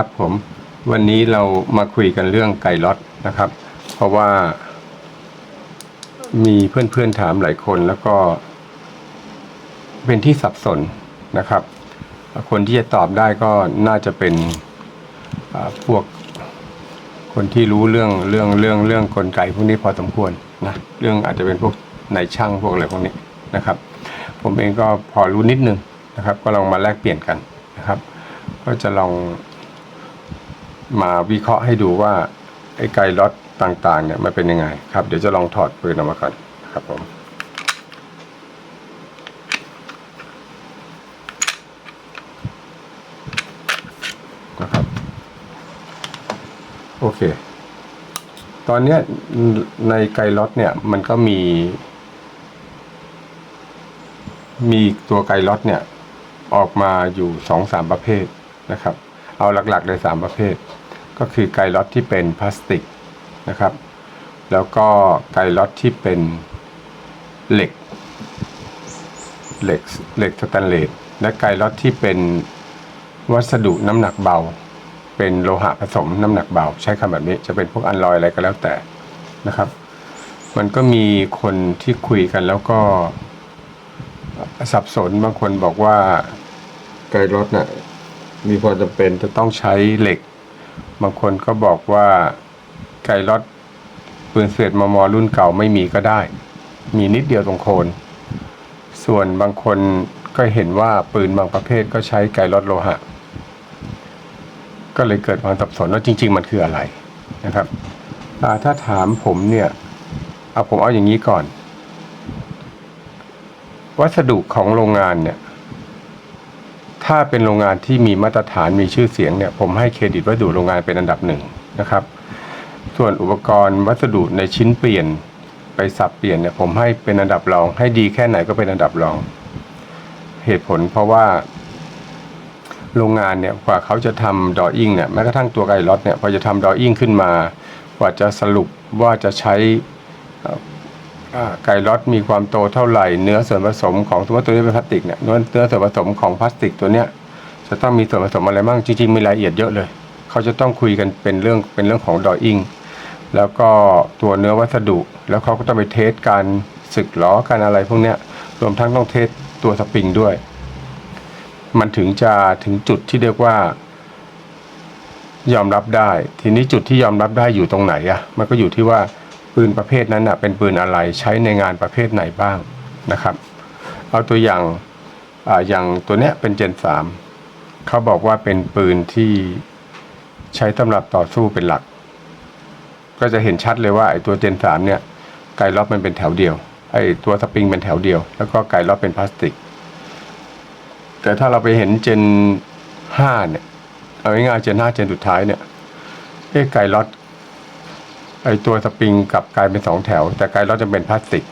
ครับผมวันนี้เรามาคุยกันเรื่องไก่ล็อตนะครับ เพราะว่ามีเพื่อนๆถามหลายคนแล้วก็ เป็นที่สับสนนะครับ คนที่จะตอบได้ก็น่าจะเป็นพวกคนที่รู้เรื่องเรื่องเรื่องเรื่องกลไกพวกนี้พอสมควรนะเรื่องอาจจะเป็นพวกนายช่างพวกอะไรพวกนี้นะครับ ผมเองก็พอรู้นิดนึงนะครับ ก็ลองมาแลกเปลี่ยนกันนะครับ ก็จะลอง มาวิเคราะห์ให้ดูว่าไอ้ไกล็อตต่างๆเนี่ยมันเป็นยังไงครับ เดี๋ยวจะลองถอดปืนออกมาก่อนครับผมนะครับโอเค ตอนนี้ในไกล็อตเนี่ยมันก็มี มีตัวไกล็อตเนี่ยออกมาอยู่สองสามประเภทนะครับ เอาหลักๆเลยสามประเภท ก็คือไกล็อตที่เป็นพลาสติกนะครับ แล้วก็ไกล็อตที่เป็นเหล็กเหล็กเหล็กสแตนเลสและไกล็อตที่เป็นวัสดุน้ำหนักเบา เป็นโลหะผสมน้ำหนักเบา ใช้คำแบบนี้จะเป็นพวกอัลลอยอะไรก็แล้วแต่นะครับ มันก็มีคนที่คุยกันแล้วก็สับสนบางคนบอกว่าไกลรถน่ะมีความจำเป็นจะต้องใช้เหล็ก บางคนก็บอกว่าไกลรถปืนเศษมมรุ่นเก่าไม่มีก็ได้ มีนิดเดียวตรงโคน ส่วนบางคนก็เห็นว่าปืนบางประเภทก็ใช้ไกลรถโลหะ ก็เลยเกิดความสับสนว่าจริง ๆ มันคืออะไรนะครับอ่ถ้าถามผมเนี่ยเอาผมเอาอย่างนี้ก่อน วัสดุของโรงงานเนี่ย ถ้าเป็นโรงงานที่มีมาตรฐานมีชื่อเสียงเนี่ยผมให้เครดิตวัสดุโรงงานเป็นอันดับหนึ่งนะครับ ส่วนอุปกรณ์วัสดุในชิ้นเปลี่ยนไปสับเปลี่ยนเนี่ยผมให้เป็นอันดับรอง ให้ดีแค่ไหนก็เป็นอันดับรอง เหตุผลเพราะว่า โรงงานเนี่ยกว่าเขาจะทำดออิ่งเนี่ยแม้กระทั่งตัวไกล็อตเนี่ยพอจะทำดออิ่งขึ้นมา กว่าจะสรุปว่าจะใช้ ไก่ล็อตมีความโตเท่าไหร่ เนื้อส่วนผสมของสมมติตัวนี้เป็นพลาสติกเนี่ยเนื้อเนื้อส่วนผสมของพลาสติกตัวเนี้ยจะต้องมีส่วนผสมอะไรบ้างจริงๆมีรายละเอียดเยอะเลย เขาจะต้องคุยกันเป็นเรื่องเป็นเรื่องของดอยอิงแล้วก็ตัวเนื้อวัสดุ แล้วเขาก็ต้องไปเทสการสึกล้อการอะไรพวกเนี้ยรวมทั้งต้องเทสตัวสปริงด้วย มันถึงจะถึงจุดที่เรียกว่า ยอมรับได้ ทีนี้จุดที่ยอมรับได้อยู่ตรงไหนอะมันก็อยู่ที่ว่า ปืนประเภทนั้นอะเป็นปืนอะไรใช้ในงานประเภทไหนบ้างนะครับ เอาตัวอย่างอาอย่างตัวเนี้ยเป็นเจนสามเขาบอกว่าเป็นปืนที่ใช้สำหรับต่อสู้เป็นหลัก ก็จะเห็นชัดเลยว่าไอ้ตัวเจนสามเนี่ยไกล็อบมันเป็นแถวเดียวไอ้ตัวสปริงเป็นแถวเดียว แล้วก็ไกล็อบเป็นพลาสติก แต่ถ้าเราไปเห็นเจนห้าเนี่ยเอาง่ายๆเจนห้าเจนสุดท้ายเนี่ยเอ้ไกล็อต ไอตัวสปริงกลับกลายเป็นสองแถว แต่ไกล็อตจะเป็นพลาสติก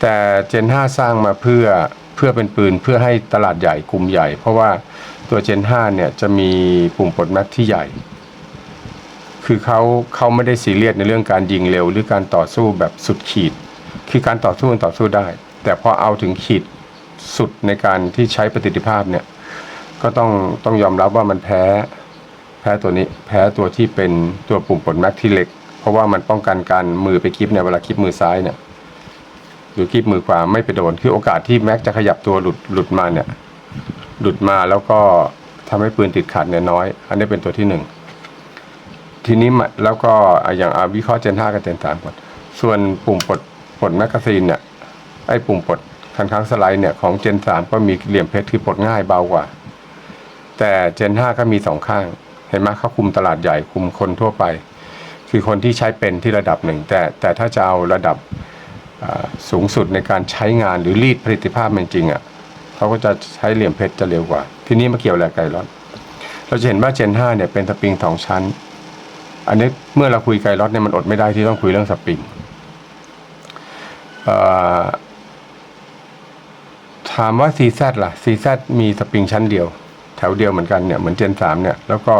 แต่เจนห้าสร้างมาเพื่อเพื่อเป็นปืนเพื่อให้ตลาดใหญ่กลุ่มใหญ่ เพราะว่าตัวเจนห้าเนี่ยจะมีปุ่มปลดแม็กที่ใหญ่ คือเขาเขาไม่ได้ซีเรียสในเรื่องการยิงเร็ว หรือการต่อสู้แบบสุดขีด คือการต่อสู้มันต่อสู้ได้ แต่พอเอาถึงขีดสุดในการที่ใช้ประสิทธิภาพเนี่ยก็ต้องต้องยอมรับว่ามันแพ้แพ้ตัวนี้แพ้ตัวที่เป็นตัวปุ่มปลดแม็กที่เล็ก ราะว่ามันป้องกันการมือไปคลิปเนี่ยเวลาคลิปมือซ้ายเนี่ยหรือคลิปมือขวาไม่ไปโดนคือโอกาสที่แม็กจะขยับตัวหลุดหลุดมาเนี่ยหลุดมาแล้วก็ทำให้ปืนติดขัดเนี่ยน้อย อันนี้เป็นตัวที่หนึ่งทีนี้แล้วก็อะอย่างอาวิเคราะห์เจนห้ากับเจนสามก่อนส่วนปุ่มปลดปลดแมกกาซีนเนี่ยไอ้ปุ่มปลดคันค้างสไลด์เนี่ยของเจนสามก็มีเหลี่ยมเพชรคือปลดง่ายเบากว่า แต่เจนห้าก็มีสองข้าง เห็นไหมเขาคุมตลาดใหญ่คุมคนทั่วไป คือคนที่ใช้เป็นที่ระดับหนึ่ง แต่แต่ถ้าจะเอาระดับสูงสุดในการใช้งานหรือรีดผลิตภาพมันจริงอะเขาก็จะใช้เหลี่ยมเพชรจะเร็วกว่า ทีนี้มาเกี่ยวอะไรไกลรอนเราจะเห็นว่าเจนห้าเนี่ยเป็นสปริงสองชั้น อันนี้เมื่อเราคุยไกลรอดเนี่ยมันอดไม่ได้ที่ต้องคุยเรื่องสปริงถามว่า CZ ล่ะ CZ มีสปริงชั้นเดียว แถวเดียวเหมือนกันเนี่ยเหมือนเจนสามเนี่ยแล้วก็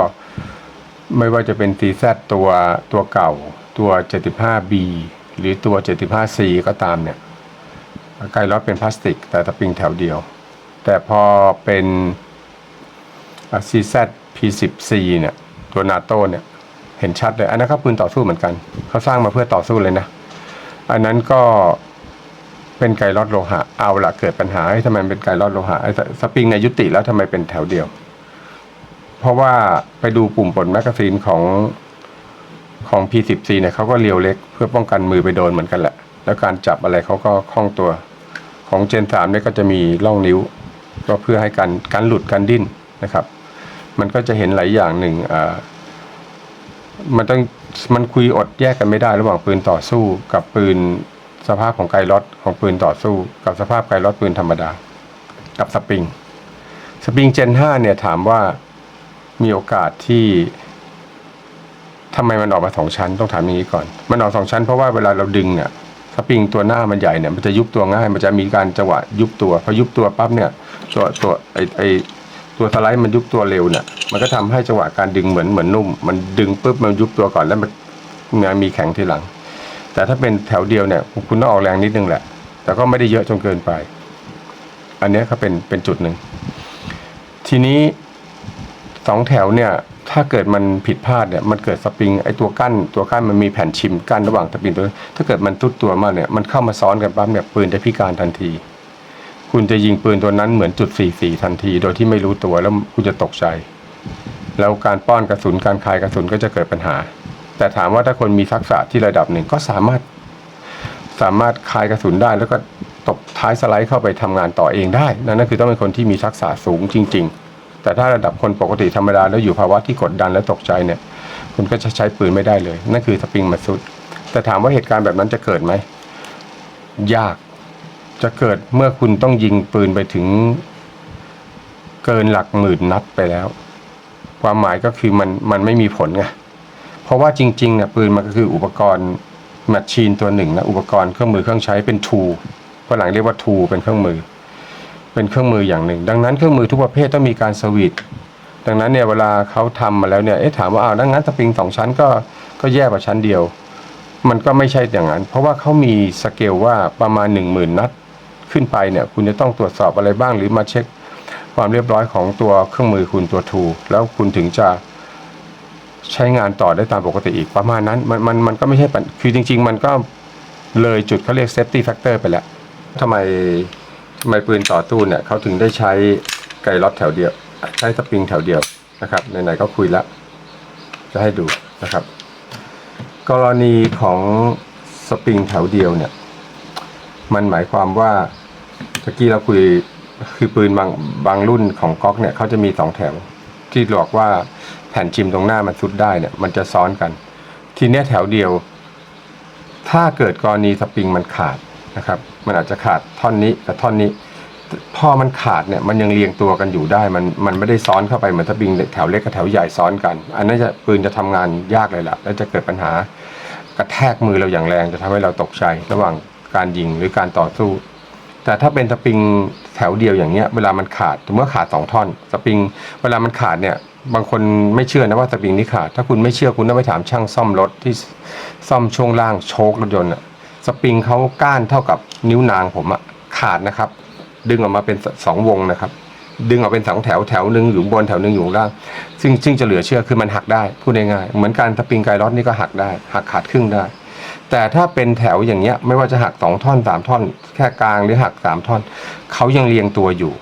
ไม่ว่าจะเป็น CZ ตัวตัวเก่าตัว 75B หรือตัว 75C ก็ตามเนี่ยไกลรอเป็นพลาสติก แต่สปริงแถวเดียว แต่พอเป็นซีแซ P10C เนี่ยตัวนาโต้เนี่ยเห็นชัดเลย อันนั้นก็ปืนต่อสู้เหมือนกัน เขาสร้างมาเพื่อต่อสู้เลยนะ อันนั้นก็เป็นไกลลอดโลหะ เอาละเกิดปัญหาให้ทำไมมันในไกลลอดโลหะไอ้สปริงในยุติแล้วทำไมเป็นแถวเดียว เพราะว่าไปดูปุ่มปลดแมกกาซีนของของ P10C เนี่ยเขาก็เรียวเล็ก เพื่อป้องกันมือไปโดนเหมือนกันแหละ แล้วการจับอะไรเขาก็คล่องตัว ของเจน3เนี่ยก็จะมีร่องนิ้ว ก็เพื่อให้การการหลุดการดิ้นนะครับ มันก็จะเห็นหลายอย่างหนึ่งอ่ามันต้องมันคุยอดแยกกันไม่ได้ ระหว่างปืนต่อสู้กับปืนสภาพของไกลล็อตของปืนต่อสู้ กับสภาพไกลล็อตปืนธรรมดา กับสปริงสปริงเจน5เนี่ยถามว่า มีโอกาสที่ทำไมมันออกมาสองชั้นต้องถามอย่างนี้ก่อน มันออกสองชั้นเพราะว่าเวลาเราดึงเนี่ยสปริงตัวหน้ามันใหญ่เนี่ยมันจะยุบตัวง่าย มันจะมีการจังหวะยุบตัวพอยุบตัวปั๊บเนี่ยตัวตัวไอไอตัวสไลด์มันยุบตัวเร็วเนี่ยมันก็ทำให้จังหวะการดึงเหมือนเหมือนนุ่ม มันดึงปุ๊บมันยุบตัวก่อนแล้วมันมีแข็งทีหลัง แต่ถ้าเป็นแถวเดียวเนี่ยคุณต้องออกแรงนิดนึงแหละ แต่ก็ไม่ได้เยอะจนเกินไป อันนี้ก็เป็นเป็นจุดหนึ่งทีนี้ สองแถวเนี่ยถ้าเกิดมันผิดพลาดเนี่ยมันเกิดสปริงไอตัวกั้นตัวกั้นมันมีแผ่นชิมกั้นระหว่างสปริงตัวถ้าเกิดมันตุดตัวมากเนี่ยมันเข้ามาซ้อนกันปั๊บเนี่ยปืนจะพิการทันที คุณจะยิงปืนตัวนั้นเหมือนจุดสี่สี่ทันที โดยที่ไม่รู้ตัวแล้วคุณจะตกใจ แล้วการป้อนกระสุนการคายกระสุนก็จะเกิดปัญหา แต่ถามว่าถ้าคนมีทักษะที่ระดับหนึ่งก็สามารถสามารถคายกระสุนได้แล้วก็ตบท้ายสไลด์เข้าไปทำงานต่อเองได้นั่นก็คือต้องเป็นคนที่มีทักษะสูงจริง ๆ แต่ถ้าระดับคนปกติธรรมดาแล้วอยู่ภาวะที่กดดันและตกใจเนี่ย คุณก็จะใช้ปืนไม่ได้เลย นั่นคือสปริงมาสุด แต่ถามว่าเหตุการณ์แบบนั้นจะเกิดไหม ยากจะเกิดเมื่อคุณต้องยิงปืนไปถึงเกินหลักหมื่นนัดไปแล้ว ความหมายก็คือมันมันไม่มีผลไงเพราะว่าจริงๆเนี่ยปืนมันก็คืออุปกรณ์แมชชีนตัวหนึ่งนะอุปกรณ์เครื่องมือเครื่องใช้เป็นทูฝรั่งเรียกว่าทูเป็นเครื่องมือ เป็นเครื่องมืออย่างหนึ่ง ดังนั้นเครื่องมือทุกประเภทต้องมีการสวิตดังนั้นเนี่ยเวลาเขาทำมาแล้วเนี่ยเอ๊ะถามว่าอ้าวดังนั้นสปริงสองชั้นก็ก็แย่กว่าชั้นเดียว มันก็ไม่ใช่อย่างนั้น เพราะว่าเขามีสเกลว่าประมาณหนึ่งหมื่นนัดขึ้นไปเนี่ยคุณจะต้องตรวจสอบอะไรบ้างหรือมาเช็คความเรียบร้อยของตัวเครื่องมือคุณตัวทูแล้วคุณถึงจะใช้งานต่อได้ตามปกติอีกประมาณนั้นมันมันมันก็ไม่ใช่คือจริง ๆ มันก็เลยจุดเขาเรียก safety factor ไปแล้วทำไม ไมปืนต่อตู้เนี่ยเขาถึงได้ใช้ไกล็อตแถวเดียว ใช้สปริงแถวเดียวนะครับไหนๆก็คุยแล้วจะให้ดูนะครับ กรณีของสปริงแถวเดียวเนี่ย มันหมายความว่าตะกี้เราคุยคือปืนบางบางรุ่นของก๊อกเนี่ยเขาจะมีสองแถว ที่บอกว่าแผ่นชิมตรงหน้ามันสุดได้เนี่ย มันจะซ้อนกัน ทีเนี้ยแถวเดียว ถ้าเกิดกรณีสปริงมันขาด นะครับมันอาจจะขาดท่อนนี้กับท่อนนี้ พอมันขาดเนี่ยมันยังเรียงตัวกันอยู่ได้มันมันไม่ได้ซ้อนเข้าไปเหมือนสปริงแถวเล็กกับแถวใหญ่ซ้อนกัน อันนั้นจะปืนจะทำงานยากเลยล่ะ แล้วจะเกิดปัญหากระแทกมือเราอย่างแรงจะทำให้เราตกใจระหว่างการยิงหรือการต่อสู้ แต่ถ้าเป็นสปริงแถวเดียวอย่างเงี้ยเวลามันขาดสมมติว่าขาดสองท่อนสปริง เวลามันขาดเนี่ยบางคนไม่เชื่อนะว่าสปริงนี้ขาด ถ้าคุณไม่เชื่อคุณต้องไปถามช่างซ่อมรถที่ซ่อมช่วงล่างโชครถยนต์อะ สปริงเขาก้านเท่ากับนิ้วนางผมอะขาดนะครับ ดึงออกมาเป็นสองวงนะครับ ดึงออกเป็นสองแถวแถวหนึ่งอยู่บนแถวหนึ่งอยู่ล่าง ซึ่งซึ่งจะเหลือเชื่อคือมันหักได้พูดง่ายๆเหมือนการสปริงไกลล็อตนี่ก็หักได้ หักขาดครึ่งได้ แต่ถ้าเป็นแถวอย่างเงี้ยไม่ว่าจะหักสองท่อนสามท่อน แค่กลางหรือหักสามท่อนเขายังเรียงตัวอยู่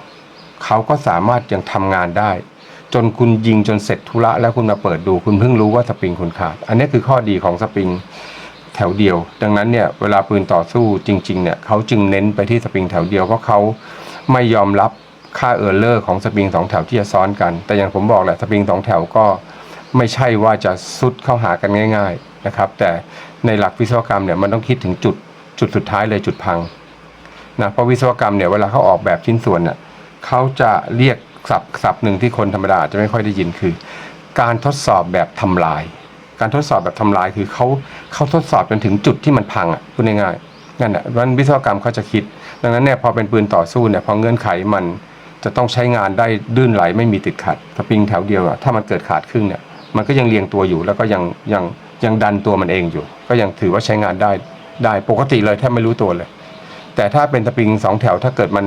เขาก็สามารถยังทำงานได้ จนคุณยิงจนเสร็จธุระแล้วคุณมาเปิดดูคุณเพิ่งรู้ว่าสปริงคุณขาด อันนี้คือข้อดีของสปริง แถวเดียว ดังนั้นเนี่ยเวลาปืนต่อสู้จริงๆเนี่ยเขาจึงเน้นไปที่สปริงแถวเดียวเพราะเขาไม่ยอมรับค่าเออร์เลอร์ของสปริงสองแถวที่จะซ้อนกัน แต่อย่างผมบอกแหละสปริงสองแถวก็ไม่ใช่ว่าจะซุดเข้าหากันง่าย ๆนะครับ แต่ในหลักวิศวกรรมเนี่ยมันต้องคิดถึงจุดจุดสุดท้ายเลยจุดพังนะเพราะวิศวกรรมเนี่ยเวลาเขาออกแบบชิ้นส่วนเนี่ยเขาจะเรียกศัพท์ศัพท์หนึ่งที่คนธรรมดาจจะไม่ค่อยได้ยินคือ การทดสอบแบบทำลาย การทดสอบแบบทำลายคือเขาเขาทดสอบจนถึงจุดที่มันพังอะพูดง่ายๆนั่นแหละวันวิศวกรรมเขาจะคิด ดังนั้นเนี่ยพอเป็นปืนต่อสู้เนี่ยพอเงื่อนไขมันจะต้องใช้งานได้ลื่นไหลไม่มีติดขัดสปริงแถวเดียวอะถ้ามันเกิดขาดครึ่งเนี่ยมันก็ยังเรียงตัวอยู่แล้วก็ยังยังยังดันตัวมันเองอยู่ ก็ยังถือว่าใช้งานได้ได้ปกติเลยแทบไม่รู้ตัวเลย แต่ถ้าเป็นสปริงสองแถวถ้าเกิดมัน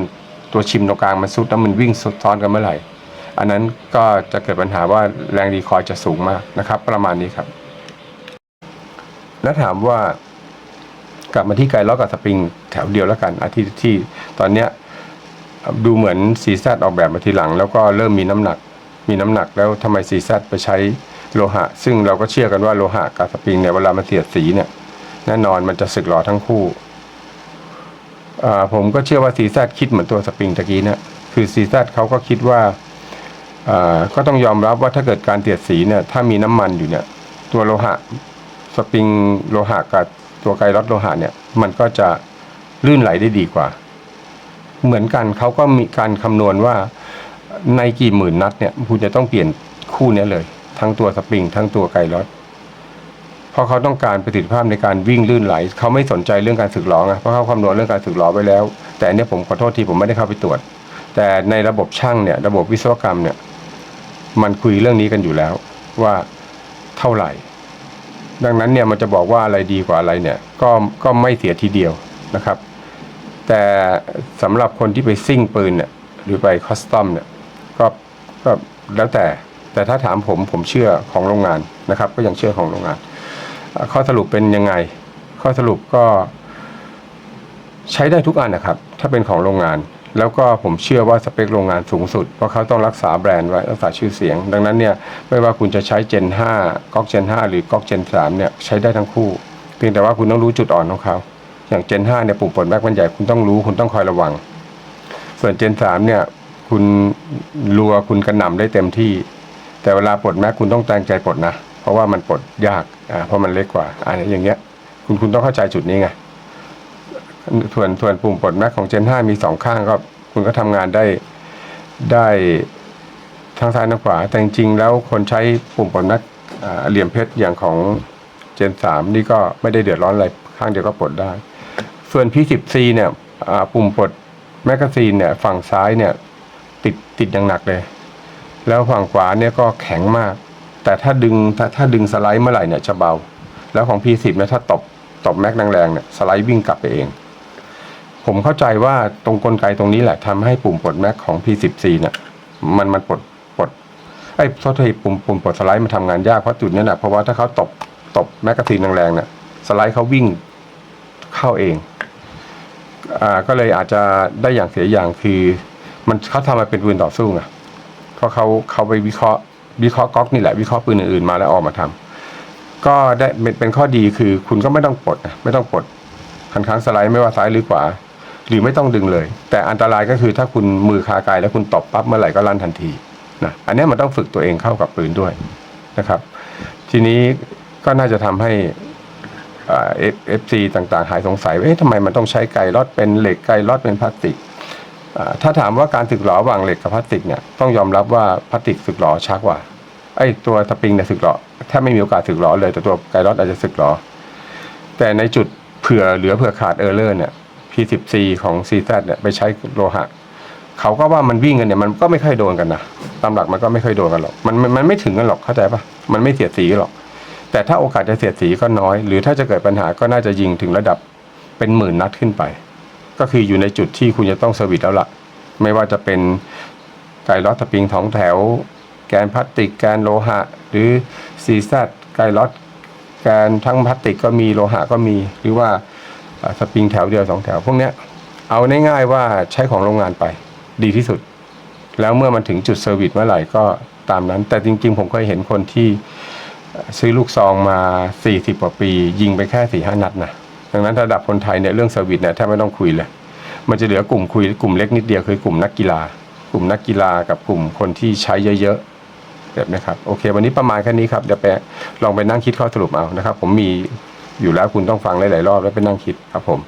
ตัวชิมตรงกลางมันซุดแล้วมันวิ่งซ้อนกันเมื่อไหร่ อันนั้นก็จะเกิดปัญหาว่าแรงดีคอยจะสูงมากนะครับ ประมาณนี้ครับ แล้วถามว่ากลับมาที่ไกลล้อกับสปริงแถวเดียวแล้วกันอาที่ที่ตอนเนี้ยดูเหมือนซีซัดออกแบบมาทีหลัง แล้วก็เริ่มมีน้ำหนัก มีน้ำหนักแล้วทำไมซีซัดไปใช้โลหะ ซึ่งเราก็เชื่อกันว่าโลหะกับสปริงเนี่ยเวลามันเสียดสีเนี่ยแน่นอนมันจะสึกหรอทั้งคู่ผมก็เชื่อว่าซีซัดคิดเหมือนตัวสปริงตะกี้นะคือซีซัดเขาก็คิดว่าอ่าก็ต้องยอมรับว่าถ้าเกิดการเสียดสีเนี่ยถ้ามีน้ำมันอยู่เนี่ยตัวโลหะ สปริงโลหะกับตัวไกลรอดโลหะเนี่ยมันก็จะลื่นไหลได้ดีกว่า เหมือนกันเขาก็มีการคำนวณว่าในกี่หมื่นนัดเนี่ยคุณจะต้องเปลี่ยนคู่นี้เลย ทั้งตัวสปริง ทั้งตัวไกลรอดเพราะเขาต้องการประสิทธิภาพในการวิ่งลื่นไหล เขาไม่สนใจเรื่องการสึกหรอไงเพราะเขาคำนวณเรื่องการสึกหรอไว้แล้ว แต่อันนี้ผมขอโทษทีผมไม่ได้เข้าไปตรวจ แต่ในระบบช่างเนี่ยระบบวิศวกรรมเนี่ยมันคุยเรื่องนี้กันอยู่แล้วว่าเท่าไหร่ ดังนั้นเนี่ยมันจะบอกว่าอะไรดีกว่าอะไรเนี่ยก็ก็ไม่เสียทีเดียวนะครับ แต่สำหรับคนที่ไปซิ่งปืนเนี่ยหรือไปคอสตอมเนี่ยก็ก็แล้วแต่แต่ถ้าถามผมผมเชื่อของโรงงานนะครับ ก็ยังเชื่อของโรงงาน ข้อสรุปเป็นยังไง ข้อสรุปก็ใช้ได้ทุกอันนะครับ ถ้าเป็นของโรงงาน แล้วก็ผมเชื่อว่าสเปคโรงงานสูงสุด เพราะเขาต้องรักษาแบรนด์ไว้รักษาชื่อเสียง ดังนั้นเนี่ยไม่ว่าคุณจะใช้ Gen 5ก๊อก Gen 5 หรือก๊อก Gen 3เนี่ยใช้ได้ทั้งคู่ เพียงแต่ว่าคุณต้องรู้จุดอ่อนของเขา อย่าง Gen 5เนี่ยปุ่มปลดแม็กมันใหญ่คุณต้องรู้คุณต้องคอยระวัง ส่วน Gen 3เนี่ยคุณรัวคุณกระหน่ำได้เต็มที่ แต่เวลาปลดแม็กคุณต้องตั้งใจปลดนะ เพราะว่ามันปลดยากอ่าเพราะมันเล็กกว่าอ่าอย่างเงี้ยคุณคุณต้องเข้าใจจุดนี้ไง ส่วนส่วนปุ่มปลดแม็กของ Gen 5 มีสองข้างก็คุณก็ทำงานได้ได้ทั้งซ้ายทั้งขวา แต่จริงๆแล้วคนใช้ปุ่มปลดแม็กเหลี่ยมเพชรอย่างของ Gen 3 นี่ก็ไม่ได้เดือดร้อนอะไร ข้างเดียวก็ปลดได้ ส่วน P10C เนี่ยปุ่มปลดแมกกาซีนเนี่ยฝั่งซ้ายเนี่ยติดติดอย่างหนักเลย แล้วฝั่งขวาเนี่ยก็แข็งมาก แต่ถ้าดึงถ้าถ้าดึงสไลด์เมื่อไหร่เนี่ยจะเบา แล้วของ P10 เนี่ยถ้าตบตบแม็กแรงๆเนี่ยสไลด์วิ่งกลับไปเอง ผมเข้าใจว่าตรงกลไกตรงนี้แหละทำให้ปุ่มปลดแม็กของ P10C เนี่ยมันมันปลดปลดไอ้โทษทีปุ่มปุ่มปลดสไลด์มันทำงานยากเพราะจุดนี้แหละเพราะว่าถ้าเขาตบตบแมกกาซีนแรงๆเนี่ยสไลด์เขาวิ่งเข้าเองอ่าก็เลยอาจจะได้อย่างเสียอย่างคือ มันเขาทำมาเป็นปืนต่อสู้ไงเพราะเขาเขาไปวิเคราะห์วิเคราะห์ก๊อกนี่แหละวิเคราะห์ปืนอื่นๆมาแล้วออกมาทำก็ได้เป็นเป็นข้อดีคือคุณก็ไม่ต้องปลดไม่ต้องปลดคันครั้งสไลด์ไม่ว่าซ้ายหรือขวา หรือไม่ต้องดึงเลย แต่อันตรายก็คือถ้าคุณมือคากายแล้วคุณตบปั๊บเมื่อไหร่ก็ลั่นทันทีนะอันนี้มันต้องฝึกตัวเองเข้ากับปืนด้วยนะครับ ทีนี้ก็น่าจะทำให้เอฟซีต่างๆ หายสงสัยว่าเอ๊ะทำไมมันต้องใช้ไกลลอดเป็นเหล็กไกลลอดเป็นพลาสติกถ้าถามว่าการสึกหรอระหว่างเหล็กกับพลาสติกเนี่ยต้องยอมรับว่าพลาสติกสึกหรอช้ากว่าไอ้ตัวสปริงเนี่ยสึกหรอแทบไม่มีโอกาสสึกหรอเลยแต่ตัวไกลลอดอาจจะสึกหรอแต่ในจุดเผื่อเหลือเผื่อขาดเออร์เลอร์เนี่ย P10C ของ CZ เนี่ยไปใช้โลหะเขาก็ว่ามันวิ่งกันเนี่ยมันก็ไม่ค่อยโดนกันนะตามหลักมันก็ไม่ค่อยโดนกันหรอกมันมันไม่ถึงกันหรอกเข้าใจปะมันไม่เสียดสีหรอก แต่ถ้าโอกาสจะเสียดสีก็น้อย หรือถ้าจะเกิดปัญหาก็น่าจะยิงถึงระดับเป็นหมื่นนัดขึ้นไป ก็คืออยู่ในจุดที่คุณจะต้องเซอร์วิสแล้วล่ะ ไม่ว่าจะเป็นไกลลอตสปริงท้องแถว แกนพลาสติกแกนโลหะ หรือซีซไกลลอตแกนทั้งพลาสติกก็มีโลหะก็มี หรือว่า สปริงแถวเดียวสองแถว พวกเนี้ยเอาง่ายๆว่าใช้ของโรงงานไปดีที่สุด แล้วเมื่อมันถึงจุดเซอร์วิสเมื่อไหร่ก็ตามนั้น แต่จริงๆ ผมเคยเห็นคนที่ซื้อลูกซองมา 40กว่าปี ยิงไปแค่4ี่ห้านัดนะดังนั้นระดับคนไทยเนี่ยเรื่องเซอร์วิสเนี่ยแทบไม่ต้องคุยเลย มันจะเหลือกลุ่มคุยกลุ่มเล็กนิดเดียวคือกลุ่มนักกีฬา กลุ่มนักกีฬากับกลุ่มคนที่ใช้เยอะๆแบบนี้ครับโอเค วันนี้ประมาณแค่นี้ครับเดี๋ยวไปลองไปนั่งคิดข้อสรุปเอานะครับ ผมมี อยู่แล้วคุณต้องฟังหลายๆรอบแล้วไปนั่งคิดครับผม